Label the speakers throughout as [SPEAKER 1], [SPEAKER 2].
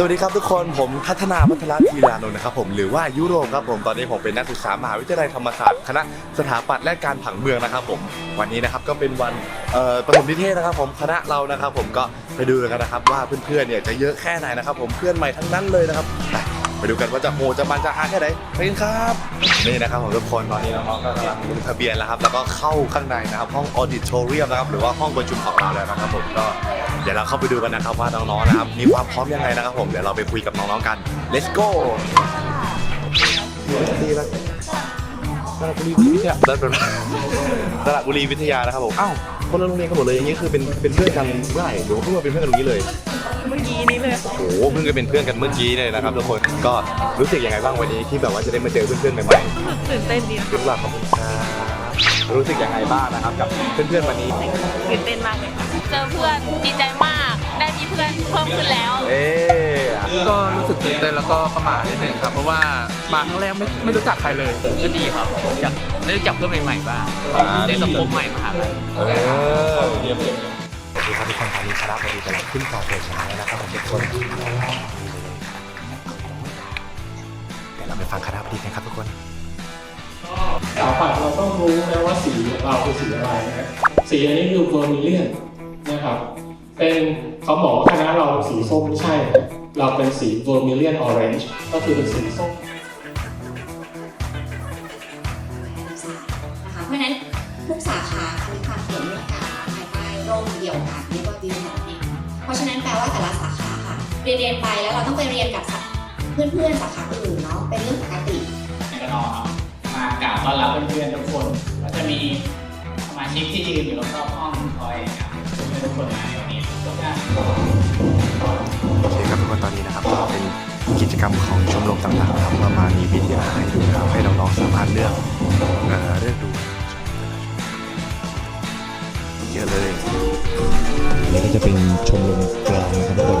[SPEAKER 1] สวัสดีครับทุกคนผมพัฒนาพัฒนาทีลานนท์นะครับผมหรือว่ายุโรปครับผมตอนนี้ผมเป็นนักศึกษามหาวิทยาลัยธรรมศาสตร์คณะสถาปัตย์และการผังเมืองนะครับผมวันนี้นะครับก็เป็นวันประถมนิเทศนะครับ ผมคณะเรานะครับ ผมก็ไปดูกันนะครับว่าเพื่อนๆเนี่ยจะเยอะแค่ไหนนะครับ ผมเพื่อนใหม่ทั้งนั้นเลยนะครับ ไปดูกันว่าจะโหจะมันจะฮาแค่ไหนไปกันครับนี่นะครับผมทุกคนตอนนี้น้องๆก็กำลังลงทะเบียนแล้วครับ แล้วก็เข้าข้างในนะครับห้องออดิทอเรียมนะครับหรือว่าห้องประชุมของเราแล้วนะครับผมก็เดี๋ยวเราเข้าไปดูกันนะครับว่าน้องๆนะครับมีความพร้อมยังไงนะครับผมเดี๋ยวเราไปคุยกับน้องๆกัน let's go ดีแล้วสระบุรีวิทยาสระบุรีวิทยานะครับผมอ้าวคนละโรงเรียนกันหมดเลยอย่างนี้คือเป็นเป็นเพื่อนกันเมื่อไหร่หรือว่าเพิ่งมาเป็นเพื่อนกันตรงนี้เลย
[SPEAKER 2] เมื่อกี้นี้เลย
[SPEAKER 1] โอ้โหเพิ่งจะเป็นเพื่อนกันเมื่อกี้เลยนะครับทุกคนก็รู้สึกยังไงบ้างวันนี้ที่แบบว่าจะได้มาเจอเพื่อนๆใหม่ๆ
[SPEAKER 2] ตื่นเต้นดี
[SPEAKER 1] ขอบคุณครับขอบคุณครับรู้สึกยังไงบ้างนะครับกับเพื่อนๆวันนี้
[SPEAKER 2] ตื่นเต้นมากเลยค่ะเจอเพื่อนดีใจมาก ได้มีเพื่อนเพิ่มขึ้นแล้ว
[SPEAKER 1] เอ๊ะ
[SPEAKER 3] ก็รู้สึกตื่นเต้นแล้วก็ประหม่านิดนึงครับ เพราะว่ามาครั้งแรกไม่ไม่รู้จักใครเลย
[SPEAKER 4] ก็ดีครับอยากได้รู้จักเพื่อนใหม่ๆบ้างได้สังคมใหม่มาหาลัย
[SPEAKER 1] เออ ดีครับทุกคนตอนนี้คณะบดีกำลังขึ้นต่อเปิดฉายแล้วนะครับผมทุกคนเดี๋ยวเราไปฟังคณะบดีกันครับทุกคน
[SPEAKER 5] สถาปัตย์เราต้องรู้นะว่าสีของเราคือสีอะไรนะสีอันนี้คือเวอร์มิเลียนนะครับ เป็นเขาบอกว่าคณะเราสีส้มไม่ใช่ เราเป็นสีเวอร์มิเลียนออเรนจ์ก็คือเป็นสีส้ม
[SPEAKER 6] นะคะเพราะฉะนั้นทุกสาขามีความเกี่ยวเนื่องกัน ตร่มเดียวกันเรียกว่าวิวของเองเพราะฉะนั้นแปลว่าแต่ละสาขาค่ะเรียนเรียนไปแล้วเราต้องไปเรียนกับเพื่อนๆสาขาอื่นเนาะเป็นเรื่องปกติ
[SPEAKER 4] ก็นอมากล่าวต้อนรับเพื่อนๆทุกคนก็จะมีสมาชิกที่ยืนอยู่รอบๆห้องคอยครับเพื่อนทุกคนมาในวันนี้ทุกท่าน
[SPEAKER 1] โอเคครับทุกคนตอนนี้นะครับเป็นกิจกรรมของชมรมต่างๆครับก็มาณมีวิทยาให้ดูนะครับให้น้องๆสามารถเลือกเอ่อเลือกดูเยอะเลย นนี้ก็จะเป็นชมรมกลางนะครับทุกคน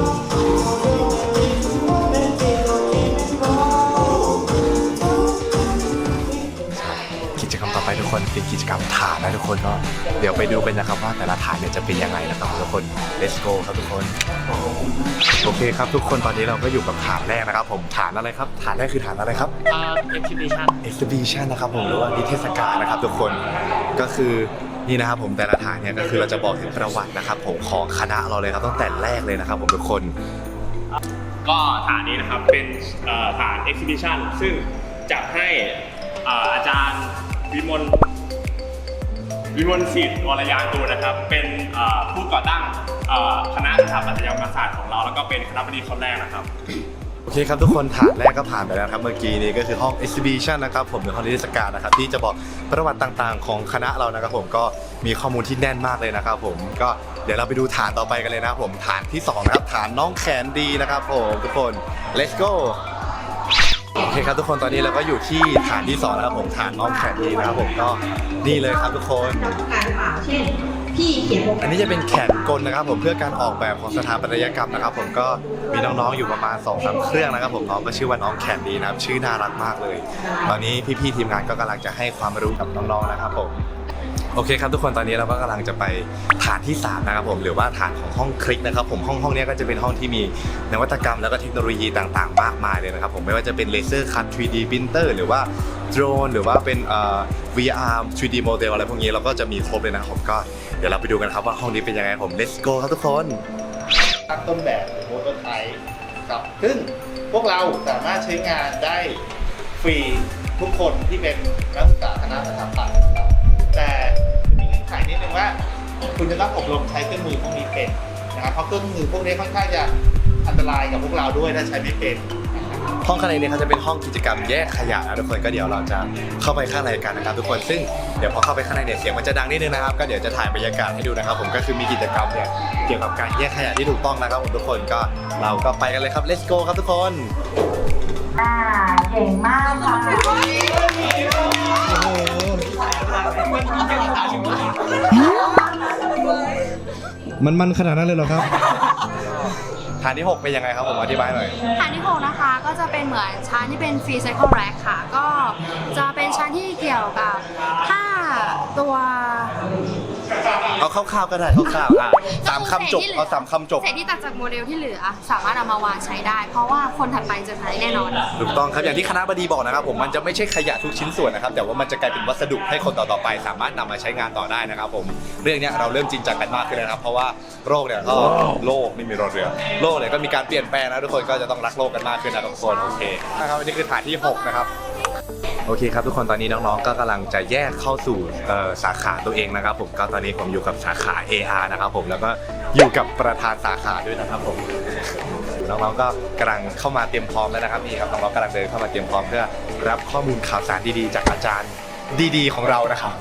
[SPEAKER 1] กิจกรรมต่อไปทุกคนเป็นกิจกรรมฐานนะทุกคนก็เดี๋ยวไปดูกันนะครับว่าแต่ละฐานเนี่ยจะเป็นยังไงนะครับทุกคน let's go ครับทุกคน โอเคครับทุกคนตอนนี้เราก็อยู่กับฐานแรกนะครับ ผมฐานอะไรครับฐานแรกคือฐานอะไรครับ
[SPEAKER 4] เอ่อ exhibition
[SPEAKER 1] exhibition นะครับผมหรือว่านิทรรศการนะครับทุกคนก็คือ นี่นะครับผมแต่ละฐานเนี่ยก็คือเราจะบอกถึงประวัตินะครับ ผมของคณะเราเลยครับตั้งแต่แรกเลยนะครับ ผมทุกคน
[SPEAKER 7] ก็ฐานนี้นะครับเป็นเอ่อฐาน exhibition ซึ่งจะให้เอ่ออาจารย์วิมลวิมลศิษย์วรยางกูลนะครับ เป็นเอ่อผู้ก่อตั้งเอ่อคณะสถาปัตยกรรมศาสตร์ของเรา แล้วก็เป็นคณะบดีคนแรกนะครับ
[SPEAKER 1] โอเคครับทุกคนฐานแรกก็ผ่านไปแล้วครับเมื่อกี้นี้ก็คือห้อง exhibition นะครับผมหรือห้องนิทรรศการนะครับที่จะบอกประวัติต่างๆ ของคณะเรานะครับผมก็มีข้อมูลที่แน่นมากเลยนะครับผมก็เดี๋ยวเราไปดูฐานต่อไปกันเลยนะครับผมฐานที่สองนะครับฐานน้องแขนดีนะครับผมทุกคน let's go โอเคครับทุกคนตอนนี้เราก็อยู่ที่ฐานที่สองแล้วครับผมฐานน้องแขนดีนะครับผมก็นี่เลยครับทุกคน
[SPEAKER 6] เราต้องการอ่าเช่นพี่เขียนบท
[SPEAKER 1] อันนี้จะเป็นแขนกลนะครับ ผมเพื่อการออกแบบของสถาปัตยกรรมนะครับ ผมก็มีน้องๆอยู่ประมาณ2อสเครื่องนะครับ ผมน้องก็ชื่อว่าน้องแขนดีนะครับ ชื่อน่ารักมากเลย ตอนนี้พี่ๆทีมงานก็กำลังจะให้ความรู้กับน้องๆนะครับผมโอเคครับทุกคนตอนนี้เราก็กำลังจะไปฐานที่3นะครับผมหรือว่าฐานของห้องคลิกนะครับผมห้องห้องนี้ก็จะเป็นห้องที่มีนวัตกรรมแล้วก็เทคโนโลยีต่างๆ มากมายเลยนะครับผมไม่ว่าจะเป็นเลเซอร์คัต 3D printer หรือว่าโดรนหรือว่าเป็นเอ่อ VR 3D model อะไรพวกนี้เราก็จะมีครบเลยนะครับผมก็ เดี๋ยวเราไปดูกันครับว่าห้องนี้เป็นยังไงผม let's go ครับทุกคน
[SPEAKER 8] ตั้งต้นแบบหรือโปรโตไทป์ครับซึ่งพวกเราสามารถใช้งานได้ฟรีทุกคนที่เป็นนักศึกษาคณะสถาปัตย์ครับแต่จะมีเงื่อนไขนิดนึงว่า คุณจะต้องอบรมใช้เครื่องมือพวกนี้เป็นนะครับเพราะเครื่องมือพวกนี้ค่อนข้างจะอันตรายกับพวกเราด้วยถ้าใช้ไม่เป็น
[SPEAKER 1] ห้องข้างในเนี่ยเขาจะเป็นห้องกิจกรรมแยกขยะนะทุกคนก็เดี๋ยวเราจะเข้าไปข้างในกันนะครับทุกคนซึ่งเดี๋ยวพอเข้าไปข้างในเนี่ยเสียงมันจะดังนิดนึงนะครับก็เดี๋ยวจะถ่ายบรรยากาศให้ดูนะครับ ผมก็คือมีกิจกรรมเนี่ยเกี่ยวกับการแยกขยะที่ถูกต้องนะครับผมทุกคนก็เราก็ไปกันเลยครับ let's go ครับทุกคน
[SPEAKER 9] อ่าเก่งมากค่ะ
[SPEAKER 1] มันมันขนาดนั้นเลยเหรอครับฐานที่ 6 เป็นยังไงครับผมอธิบายหน่อย
[SPEAKER 2] ฐานที่ 6 นะคะก็จะเป็นเหมือนชั้นที่เป็น free cycle rack ค่ะ ก็จะเป็นชั้นที่เกี่ยวกับถ้าตัว
[SPEAKER 1] เอาค ร่าวๆก็ได้คร่าวๆอะสามคำจบเอาสามคำจบ
[SPEAKER 10] เศษที่ตัดจากโมเดลที่เหลือ สามารถเอามาวางใช้ได้ เพราะว่าคนถัดไปจะใช้แน่นอน
[SPEAKER 1] ถูกต้องครับอย่างที่คณะบดีบอกนะครับผมมันจะไม่ใช่ขยะทุกชิ้นส่วนนะครับแต่ว่ามันจะกลายเป็นวัสดุให้คนต่อๆไป สามารถนำมาใช้งานต่อได้นะครับผมเรื่องเนี้ยเราเริ่มจริงจังกันมากขึ้นแล้วนะครับ เพราะว่าโรคเนี่ยก็โลกไม่มีรอเรือ โลกเนี่ยก็มีการเปลี่ยนแปลงนะทุกคนก็จะต้องรักโลกกันมากขึ้นนะทุกคนโอเคนะครับอันนี้คือฐานที่หกนะครับ โอเคครับทุกคนตอนนี้น้องๆ ก็กำลังจะแยกเข้าสู่สาขาตัวเองนะครับ ผมก็ตอนนี้ผมอยู่กับสาขา AR นะครับผมแล้วก็อยู่กับประธานสาขาด้วยนะครับผมน้องๆก็กำลังเข้ามาเตรียมพร้อมแล้วนะครับนี่ครับน้องๆกำลังเดินเข้ามาเตรียมพร้อมเพื่อรับข้อมูลข่าวสารดีๆ จากอาจารย์ดีๆ ของเรานะครับ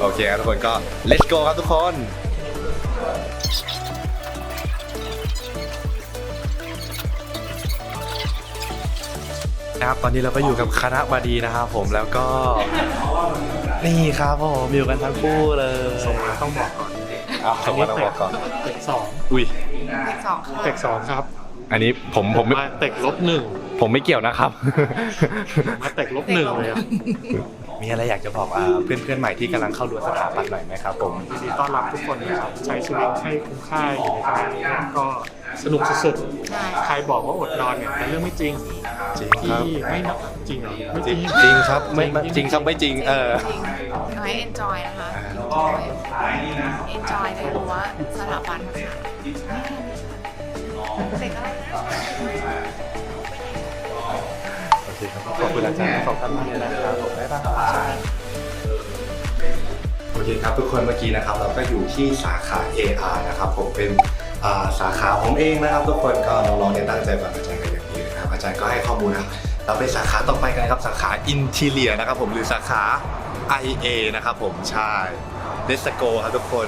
[SPEAKER 1] โอเคครับทุกคนก็ let's go ครับทุกคน นะครับ ตอนนี้เราก็อยู่กับคณะบดีนะครับผมแล้วก็ นี่ครับผมอยู่กันทั้งคู่เลย
[SPEAKER 5] ต้องบอกก่อน
[SPEAKER 1] เอาส่งมาต้องบอกก่อน
[SPEAKER 5] เต็กสอง
[SPEAKER 1] อุ้ย
[SPEAKER 10] สองค่ะ
[SPEAKER 5] เต็กสองครับ
[SPEAKER 1] อันนี้ผมผมไม่
[SPEAKER 5] มาเต็กลบหนึ่ง
[SPEAKER 1] ผมไม่เกี่ยวนะครับ
[SPEAKER 5] มาเต็กลบหนึ่งเลยอะ
[SPEAKER 1] มีอะไรอยากจะบอกอ่าเพื่อนเพื่อนๆใหม่ที่กำลังเข้าดูสถาบันหน่อยไหมครับผม
[SPEAKER 5] ยินดีต้อนรับทุกคนนะครับใช้ชีวิตให้คุ้มค่าอยู่ในตลาดนี้ก็สนุกสุด
[SPEAKER 10] ใช่
[SPEAKER 5] ๆใครบอกว่าอดนอนเนี่ยเป็นเรื่องไม่จริง
[SPEAKER 1] จริงค
[SPEAKER 5] ที่
[SPEAKER 1] รับ
[SPEAKER 5] ไม่นับจริงเหรอไม่
[SPEAKER 1] จ
[SPEAKER 5] จ
[SPEAKER 1] ริ
[SPEAKER 5] ริ
[SPEAKER 1] ง
[SPEAKER 5] ง
[SPEAKER 1] จริงครับไม่ไม่จริงครับไม่จริงเออ
[SPEAKER 10] เอาให้ enjoy นะคะ enjoy enjoy ในรั้วสถาบันค่ะเด็กอะไรนะ
[SPEAKER 1] โอ เคครับขอบคุณอาจารย์ขอบคุณมากเลยนะครับผมได้ป่ะโอเคครับทุกคนเมื่อกี้นะครับ เราก็อยู่ที่สาขา AR นะครับผมเป็นอ่าสาขาผมเองนะครับ ทุกคนก็น้องๆเนี่ยตั้งใจฟังอาจารย์กันอย่างดีนะครับอาจารย์ก็ให้ข้อมูลนะครับเราไปสาขาต่อไปกันครับสาขา Interior นะครับผมหรือสาขา IA นะครับผมใช่ Let's go ครับทุกคน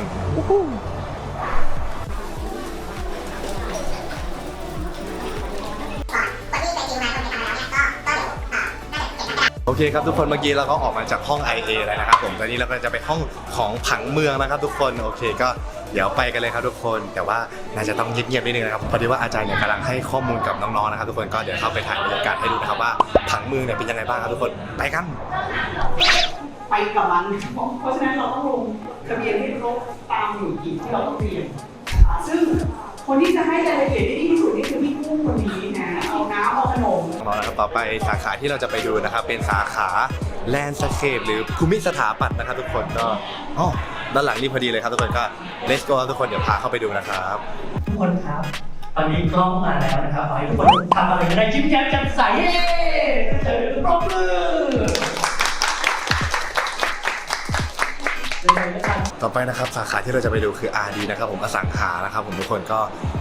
[SPEAKER 1] โอเคครับทุกคนเมื่อกี้เราก็ออกมาจากห้อง IA แล้วนะครับผมตอนนี้เราก็จะไปห้องของผังเมืองนะครับ ทุกคนโอเคก็เดี๋ยวไปกันเลยครับทุกคน แต่ว่าน่าจะต้องเงียบๆนิดนึงนะครับพอดีว่าอาจารย์เนี่ยกำลังให้ข้อมูลกับน้องๆนะครับทุกคนก็เดี๋ยวเข้าไปถ่ายบรรยากาศให้ดูนะครับว่าผังเมืองเนี่ยเป็นยังไงบ้างครับทุกคนไปกัน
[SPEAKER 11] ไปกับมัน เพราะฉะนั้นเราต้องลงทะเบียนให้ครบตามหน่วยกิจที่เราต้องเรียนซึ่งคนที่จะให้รายละเอียดได้ดีที่สุดนี่คือพี่กุ้งคนนี้
[SPEAKER 1] ต่อไปสาขาที่เราจะไปดูนะครับ เป็นสาขาแลนด์สเคปหรือภูมิสถาปัตย์นะครับทุกคนก็อ๋อด้านหลังนี่พอดีเลยครับทุกคนก็ let's go ครับทุกคนเดี๋ยวพาเข้าไปดูนะครับ
[SPEAKER 11] ทุกคนครับ ตอนนี้กล้องมาแล้วนะครับขอให้ทุกคนทำอะไรก็ได้ยิ้มแย้มแจ่มใสเย้เออปรบมือเลยแล้วกัน
[SPEAKER 1] ต่อไปนะครับสาขาที่เราจะไปดูคือ RD นะครับผมอสังหานะครับผมทุกคนก็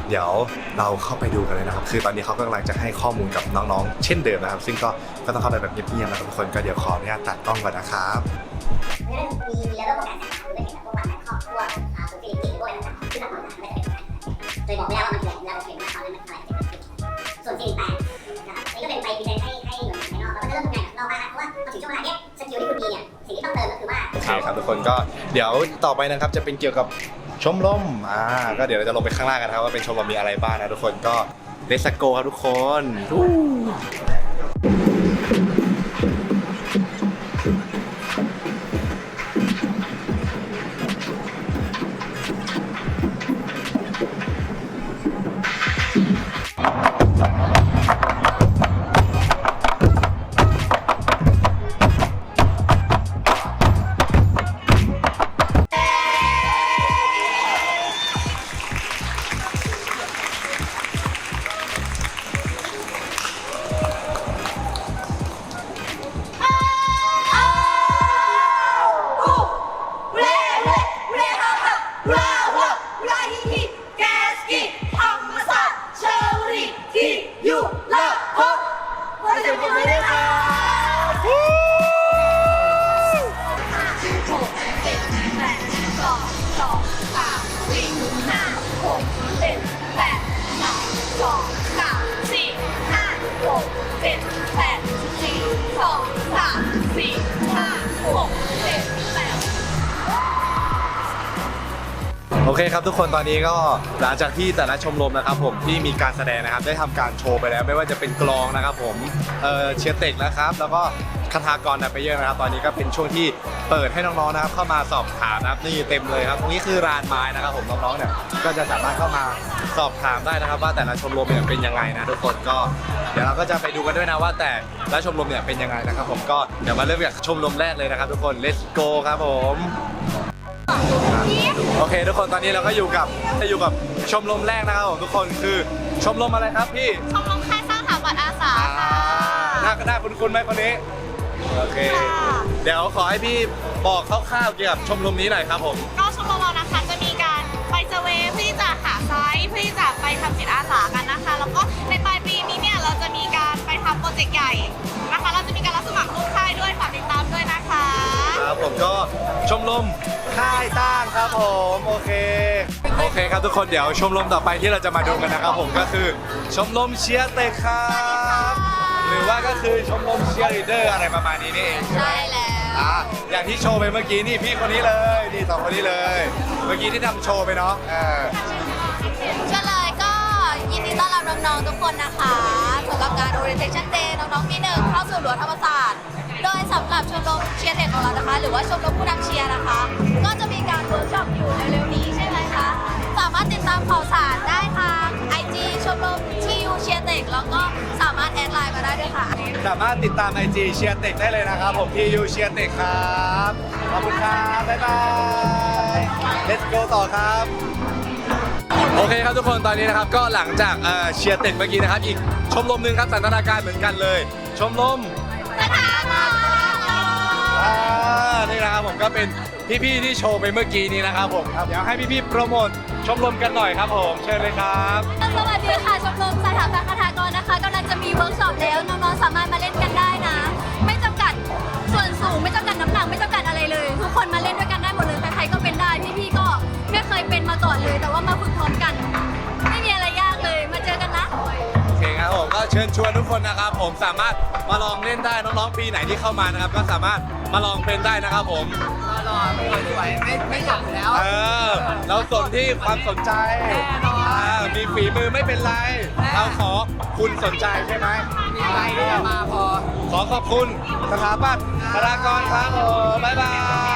[SPEAKER 1] เดี๋ยวเราเข้าไปดูกันเลยนะครับ คือตอนนี้เขากำลังจะให้ข้อมูลกับน้องๆ เช่นเดิมนะครับ ซึ่งก็ก็ต้องเข้าไปแบบเงียบๆนะครับทุกคนก็เดี๋ยวขออนุญาตตัดกล้องก่อนนะครับ
[SPEAKER 6] มีมีระบบการจัดการด้วยเห็นพวกแบบครอบครัวอ่าสุขีติด้วยต่างๆที่แบบต่างๆไม่ได้เป็นเลยบอกไม่ได้ว่ามันคืออะไรเราเห็นว่าเขาเล่นมันอะไรส่วนสิ่งแปลกนะครับนี่ก็เป็นไปดีไซน์ให้ให้หน่วยงานภายนอกแล้วก็จะเริ่มทำงานกับนอกบ้านเพราะว่าพอถึงช่วงเวลาเนี้ยสกิลที่คุณมีเนี่ย สิ่งที่ต้องเติมก็คือว่า
[SPEAKER 1] โอเคครับทุกคนก็เดี๋ยวต่อไปนะครับจะเป็นเกี่ยวกับชมรมอ่าก็เดี๋ยวเราจะลงไปข้างล่างกันนะครับว่าเป็นชมรมมีอะไรบ้างนะทุกคนก็เลสโกครับทุกคน โอเคครับทุกคนตอนนี้ก็หลังจากที่แต่ละชมรมนะครับผมที่มีการแสดงนะครับได้ทำการโชว์ไปแล้ว ไม่ว่าจะเป็นกลองนะครับผมเออเชียร์เต็กนะครับ แล้วก็คทากรนะไปเยอะนะครับ ตอนนี้ก็เป็นช่วงที่เปิดให้น้องๆนะครับ เข้ามาสอบถามนะครับนี่เต็มเลยครับตรงนี้คือลานไม้นะครับผมน้องๆเนี่ยก็จะสามารถเข้ามาสอบถามได้นะครับ ว่าแต่ละชมรมเนี่ยเป็นยังไงนะทุกคนก็เดี๋ยวเราก็จะไปดูกันด้วยนะว่าแต่ละชมรมเนี่ยเป็นยังไงนะครับ ผมก็เดี๋ยวมาเริ่มจากชมรมแรกเลยนะครับ ทุกคน let's go ครับผม โอเค ทุกคนตอนนี้เราก็อยู่กับอยู่กับชมรมแรกนะครับผมทุกคนคือชมรมอะไรครับพี่
[SPEAKER 2] ชมรมค่ายสร้างสถาปัตย์อาสาค่ะ
[SPEAKER 1] หน้าหน้าคุ้นๆไหมคนนี้โอเคเดี๋ยวขอให้พี่บอกคร่าวๆเกี่ยวกับชมรมนี้หน่อยครับผม
[SPEAKER 2] ก็ชมรมเรานะคะจะมีการไปเซอร์เวย์เพื่อที่จะหาไซต์เพื่อที่จะไปทำจิตอาสากันนะคะ แล้วก็ในปลายปีนี้เนี่ยเราจะมีการไปทำโปรเจกต์ใหญ่นะคะ เราจะมีการรับสมัครลูกค่ายด้วยฝากติดตามด้วยนะคะ
[SPEAKER 1] ครับผมก็ชมรม ค่ายสร้างครับผมโอเค โอเคครับทุกคนเดี๋ยวชมรมต่อไปที่เราจะมาดูกันนะครับผมก็คือชมรมเชียร์เตะครับหรือว่าก็คือชมรมเชียร์ลีดเดอร์อะไรประมาณนี้นี่เองใช่ไหม
[SPEAKER 2] ใช่แล้ว
[SPEAKER 1] อ่าอย่างที่โชว์ไปเมื่อกี้นี่พี่คนนี้เลยนี่สองคนนี้เลย เมื่อกี้ที่ทำโชว์ไปเนาะอ่า
[SPEAKER 2] ก็เลยก็ยินดีต้อนรับน้องๆทุกคนนะคะสำหรับงาน Orientation Day น้องๆปีหนึ่งเข้าสู่รั้วธรรมศาสตร์โดย สำหรับชมรมเชียร์เทคของเรานะคะ หรือว่าชมรมผู้นำเชียร์นะคะ ก็จะมีการเวิร์กช็อปอยู่เร็วๆนี้ใช่ไหมคะ สามารถติดตามข่าวสารได้ทาง IG ชมรมทียูเชียร์เทคแล้วก็สามารถแอดไลน์มาได้ด้วยค่ะ
[SPEAKER 1] สามารถติดตาม IG เชียร์เต็กได้เลยนะครับ ผมที่ยูเชียร์เต็กครับ ขอบคุณครับ บ๊ายบาย let's go ต่อครับ โอเคครับทุกคนตอนนี้นะครับก็หลังจากเอ่อเชียร์เต็กเมื่อกี้นะครับ อีกชมรมหนึ่งครับสันทนาการเหมือนกันเลย ชมรม อ่านี่นะครับผมก็เป็นพี่ๆที่โชว์ไปเมื่อกี้นี้นะครับผมครับเดี๋ยวให้พี่ๆโปรโมทชมรมกันหน่อยครับผมเชิญเลยครับ
[SPEAKER 2] สวัสดีค่ะชมรมสถาปัตยคาถากรนะคะกำลังจะมีเวิร์กช็อปแล้วน้องๆสามารถมาเล่นกัน
[SPEAKER 1] ชิญชวนทุกคนนะครับ ผมสามารถมาลองเล่นได้น้องๆปีไหนที่เข้ามานะครับ ก็สามารถมาลองเป็นได้นะครับ ผม
[SPEAKER 3] รอสวยๆไม่ไม่จบอยู่แล้ว
[SPEAKER 1] เออเราสนที่ความสนใจ
[SPEAKER 3] แน่นอน
[SPEAKER 1] อ่ามีฝีมือไม่เป็นไรเราขอคุณสนใจใช่ไหม
[SPEAKER 3] มีอะไรเนี่ยมาพอ
[SPEAKER 1] ขอขอบคุณสถาปัตย์ธารากรครับผมบ๊ายบาย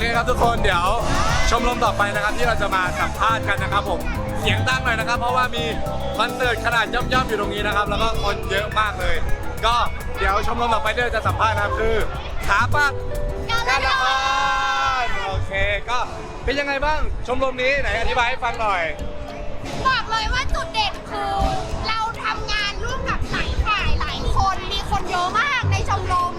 [SPEAKER 1] เคครับทุกคนเดี๋ยวชมรมต่อไปนะครับที่เราจะมาสัมภาษณ์กันนะครับผมเสียงดังหน่อยนะครับ เพราะว่ามีคอนเสิร์ตขนาดย่อมๆอยู่ตรงนี้นะครับ แล้วก็คนเยอะมากเลย ก็เดี๋ยวชมรมต่อไปที่เราจะสัมภาษณ์นะครับคือสถาปัตย์การละครโอเคก็เป็นยังไงบ้างชมรมนี้ไหนอธิบายให้ฟังหน่อย
[SPEAKER 2] บอกเลยว่าจุดเด่นคือ เราทำงานร่วมกับหลายฝ่ายหลายคนมีคนเยอะมากในชมรม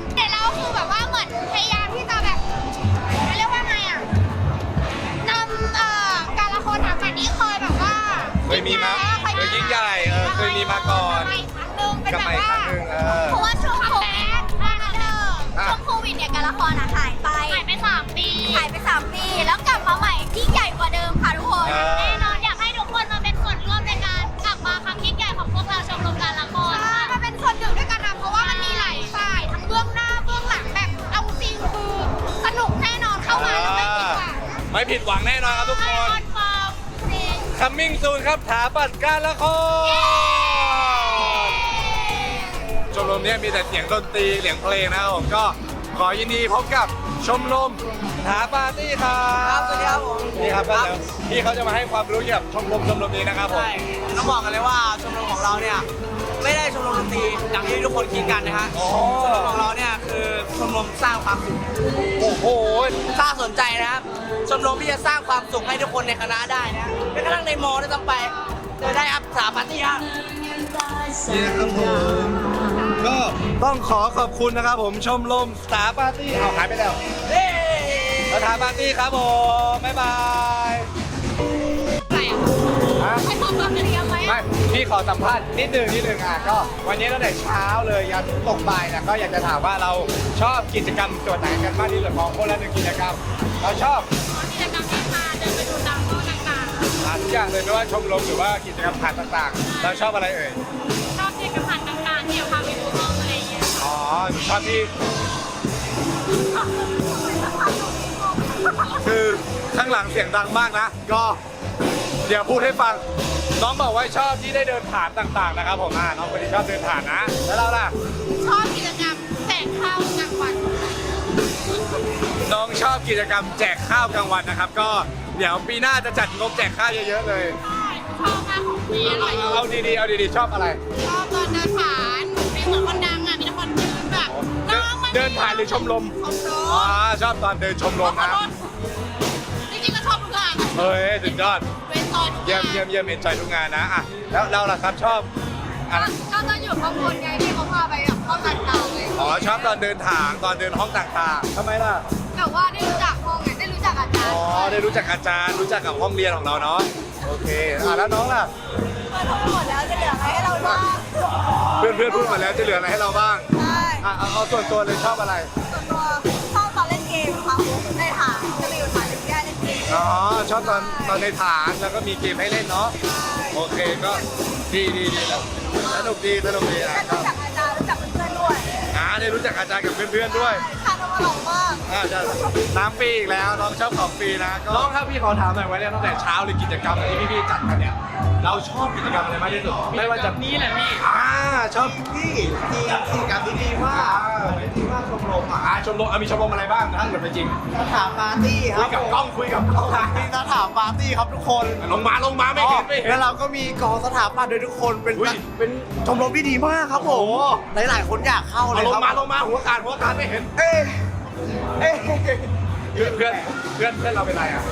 [SPEAKER 2] เคยมีมา
[SPEAKER 1] เคยยิ่งใหญ่เออเคยมีมาก่อน
[SPEAKER 2] ใหม่ครั้งหนึงเป็น
[SPEAKER 1] กลับ
[SPEAKER 2] แบ
[SPEAKER 1] มา
[SPEAKER 2] บ
[SPEAKER 1] อีกค
[SPEAKER 2] ว่า
[SPEAKER 1] รั้งหนึ่งเออ
[SPEAKER 2] เพราะว่าช่วงโควิดช่วงโควิดเนี่ยการละครอะหายไปหายไปสามปีหายไปสามปี แล้วกลับมาใหม่ยิ่งใหญ่กว่าเดิมค่ะทุกคน
[SPEAKER 1] เออ
[SPEAKER 2] แน่นอนอยากให้ทุกคนมาเป็นส่วนร่วมในการกลับมาครั้งยิ่งใหญ่ของพวกเราชมรมการละครมาเป็นส่วนหนึ่งด้วยกันนะเพราะว่ามันมีหลายฝ่ายทั้งเบื้องหน้าเบื้องหลังแบบเอาจริงคือสนุกแน่นอนเข้ามาแล้วไม่ผิดหวัง
[SPEAKER 1] ไม่ผิดหวังแน่นอนครับทุกค
[SPEAKER 2] แน่นอนนฟอร์ม จริง
[SPEAKER 1] coming soon ครับถาปัดการละครชมรมเนี้มีแต่เสียงดนตรีเสียงเพลงนะครับผมก็ขอยินดีพบกับชมรมถาปาร์ตี้ครับ
[SPEAKER 3] ครับสวัสดีครับผม
[SPEAKER 1] นี่ครับก็เดี๋ยวพี่เขาจะมาให้ความรู้เกี่ยวกับชมรมชมรมนี้นะครับผม
[SPEAKER 3] ใช่ต้องบอกกันเลยว่าชมรมของเราเนี่ย ไม่ได้ชมรมดนตรีอย่างที่ทุกคนคิดกันนะฮะ
[SPEAKER 1] อ๋อ
[SPEAKER 3] ชมรมของเราเนี่ยคือชมรมสร้างความสุข
[SPEAKER 1] โอ้โห
[SPEAKER 3] ถ้าสนใจนะครับชมรมที่จะสร้างความสุขให้ทุกคนในคณะได้นะแม้กระทั่งในมอด้วยซ้ำไปจะได้อัพสาพันธ์ที่ฮะ
[SPEAKER 1] นี่นะครับผมก็ต้องขอขอบคุณนะครับผมชมรมสตาร์ปาร์ตี้เอาหายไปแล้ว
[SPEAKER 3] เย้
[SPEAKER 1] สถาปาร์ตี้ครับผมบ๊ายบาย
[SPEAKER 2] ให้ทำความเป็นยังไง
[SPEAKER 1] ไม่พี่ขอสัมภาษณ์นิดนึงนิดนึงอะก็วันนี้ตั้งแต่เช้าเลยยันตกบ่ายนะก็อยากจะถามว่าเราชอบกิจกรรมตัวไหนกันมากที่สุดมองคนละหนึ่งกิจกรรม เราชอบ
[SPEAKER 2] กิจกรรมที่มาเดินไปดูตามโต๊ะต่าง
[SPEAKER 1] อ่าทุกอย่างเลยไม่ว่าชมรมหรือว่ากิจกรรมผ่านต่างๆ เราชอบอะไรเอ่ย
[SPEAKER 2] ๆชอบกิจกรรมต่างๆที่พาไปดูห้องอะไรอย่างเงี้ย
[SPEAKER 1] อ๋อชอบที่คือข้างหลังเสียงดังมากนะ ก็เดี๋ยวพูดให้ฟัง น้องบอกว่าชอบที่ได้เดินผ่านต่างๆนะครับผมอ่าน้องคนนี้ชอบเดินผ่านนะ แล้วเราล่ะ
[SPEAKER 2] ชอบกิจกรรมแจกข้าวกลางวัน
[SPEAKER 1] น้องชอบกิจกรรมแจกข้าวกลางวันนะครับ ก็เดี๋ยวปีหน้าจะจัดงบแจกข้าวเยอะๆเลย
[SPEAKER 2] ชอบมากของฟรีอร่อย
[SPEAKER 1] เอาดีๆ เอาดีๆ ชอบอะไร
[SPEAKER 2] ชอบตอนเดินผ่านไม่เหมือนคนดังอะมีแต่คนยืนแบบน้องมัน
[SPEAKER 1] เดินผ่านหรือชมรม
[SPEAKER 2] ชมร
[SPEAKER 1] อ๋อ
[SPEAKER 2] ม
[SPEAKER 1] ชอบตอนเดินชมรมนะ
[SPEAKER 2] จริงๆ
[SPEAKER 1] เฮ้ยสุดยอด
[SPEAKER 2] เป็นตอนทุกอ
[SPEAKER 1] เยี่ย
[SPEAKER 2] ย่ามง
[SPEAKER 1] เยี่ยมเยี่ยมเอ็นจอยทุกงานนะอะแล้วเราล่ะครับชอบอะ
[SPEAKER 2] ก็จะอยู่ข้างบนไงที่เขาพาไปแบบห้องต่างๆเลย
[SPEAKER 1] อ๋อชอบตอนเดินทางตอนเดินห้องต่างๆทำไมล่ะ
[SPEAKER 2] แต่ว่าได้รู้จักห้องไงได้รู้จักอาจาร
[SPEAKER 1] อ๋
[SPEAKER 2] ย์
[SPEAKER 1] อได้รู้จักอาจารย์รู้จักกับห้องเรียนของเราเนาะโอเคอะแล้วน้องล่ะ
[SPEAKER 2] เปิดห้องหมดแล้วจะเหลืออะไรให้เราบ้าง
[SPEAKER 1] เพื่อนเพื่อนๆพูดมาแล้วจะเหลืออะไรให้เราบ้าง
[SPEAKER 2] ใช่
[SPEAKER 1] อะเอาเอาส่วนตัวเลยชอบอะไร
[SPEAKER 2] ส่วนตัวชอบตอนเล่นเกมค่ะในฐาน
[SPEAKER 1] อ๋อชอบตอนตอนในฐานแล้วก็มีเกมให้เล่นเนาะโอเคก็ดีดีดีแล้วสนุกดีสนุกดีอะ
[SPEAKER 2] ได้
[SPEAKER 1] ก็
[SPEAKER 2] รู้จักอาจารย์รู้จักเพื่อนๆด้วย
[SPEAKER 1] อ่าได้รู้จักอาจารย์กับเพื่อนๆด้วย
[SPEAKER 2] ทานอร่อยมาก
[SPEAKER 1] อ่าใช่น้ำฟรีอีกแล้วน้องชอบของฟรีนะก็ น้องครับพี่ขอถามหน่อยไว้เนี่ยตั้งแต่เช้าเลยกิจกรรมที่พี่ๆจัดกันเนี่ยเราชอบกิจกรรมอะไรมากที่สุดไม่ว่าจะ
[SPEAKER 3] นี่แหละพี่
[SPEAKER 1] อ่าชอบที่ที่กิจกรรมที่ดีมากดีมากชมรม อะอ่าชมรมอะมีชมรมอะไรบ้างถ้าเกิดเป็นจริง
[SPEAKER 12] สถาปาร์ตี้ค
[SPEAKER 1] คุ
[SPEAKER 12] รั
[SPEAKER 1] ย
[SPEAKER 12] บ
[SPEAKER 1] กับกล้องคุยกับกล้อง
[SPEAKER 12] มีสถาปาร์ตี้ครับทุกคน
[SPEAKER 1] ลงมาลงมาไม่เห็นไม่เห็น
[SPEAKER 12] แล้วเราก็มีกองสถาปัตย์โดยทุกคนเป็น
[SPEAKER 1] อุ้ย
[SPEAKER 12] เป็นชมรมที่ดีมากครับผมหลายๆคนอยากเข้าเล
[SPEAKER 1] เอา
[SPEAKER 12] ย
[SPEAKER 1] ลง
[SPEAKER 12] ครับ
[SPEAKER 1] มาลงมาหัวการหัวการไม่เห็น
[SPEAKER 12] เอ๊ะเอ๊ะ
[SPEAKER 1] เพื่อนเพื่อนเพื่อนเพื่อนเราเป็นไรอะ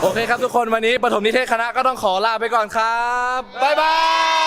[SPEAKER 1] โอเคครับทุกคนวันนี้ปฐมนิเทศคณะก็ต้องขอลาไปก่อนครับ บ๊ายบาย